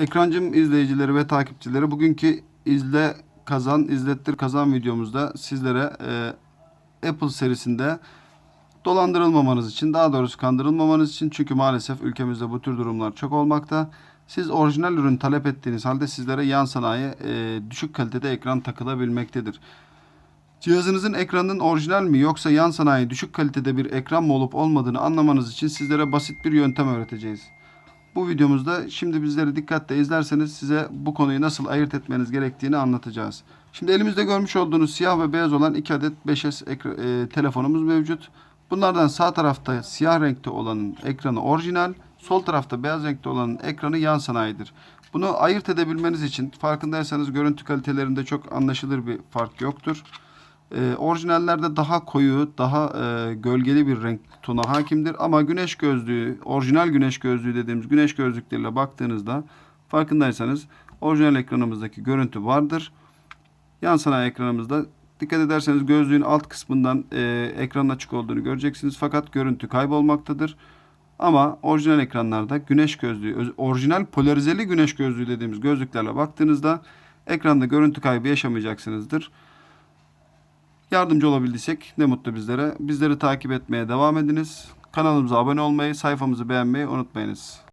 Ekrancım izleyicileri ve takipçileri bugünkü izle kazan izlettir kazan videomuzda sizlere e, Apple serisinde dolandırılmamanız için daha doğrusu kandırılmamanız için çünkü maalesef ülkemizde bu tür durumlar çok olmakta. Siz orijinal ürün talep ettiğiniz halde sizlere yan sanayi e, düşük kalitede ekran takılabilmektedir. Cihazınızın ekranının orijinal mi yoksa yan sanayi düşük kalitede bir ekran mı olup olmadığını anlamanız için sizlere basit bir yöntem öğreteceğiz. Bu videomuzda şimdi bizleri dikkatle izlerseniz size bu konuyu nasıl ayırt etmeniz gerektiğini anlatacağız. Şimdi elimizde görmüş olduğunuz siyah ve beyaz olan 2 adet 5S ekra- e, telefonumuz mevcut. Bunlardan sağ tarafta siyah renkte olanın ekranı orijinal, sol tarafta beyaz renkte olanın ekranı yan sanayidir. Bunu ayırt edebilmeniz için farkındaysanız görüntü kalitelerinde çok anlaşılır bir fark yoktur. Ee, orijinallerde daha koyu, daha e, gölgeli bir renk tona hakimdir. Ama güneş gözlüğü, orijinal güneş gözlüğü dediğimiz güneş gözlükleriyle baktığınızda farkındaysanız orijinal ekranımızdaki görüntü vardır. Yan sanayi ekranımızda dikkat ederseniz gözlüğün alt kısmından e, ekranın açık olduğunu göreceksiniz. Fakat görüntü kaybolmaktadır. Ama orijinal ekranlarda güneş gözlüğü, öz- orijinal polarizeli güneş gözlüğü dediğimiz gözlüklerle baktığınızda ekranda görüntü kaybı yaşamayacaksınızdır. Yardımcı olabildiysek ne mutlu bizlere. Bizleri takip etmeye devam ediniz. Kanalımıza abone olmayı, sayfamızı beğenmeyi unutmayınız.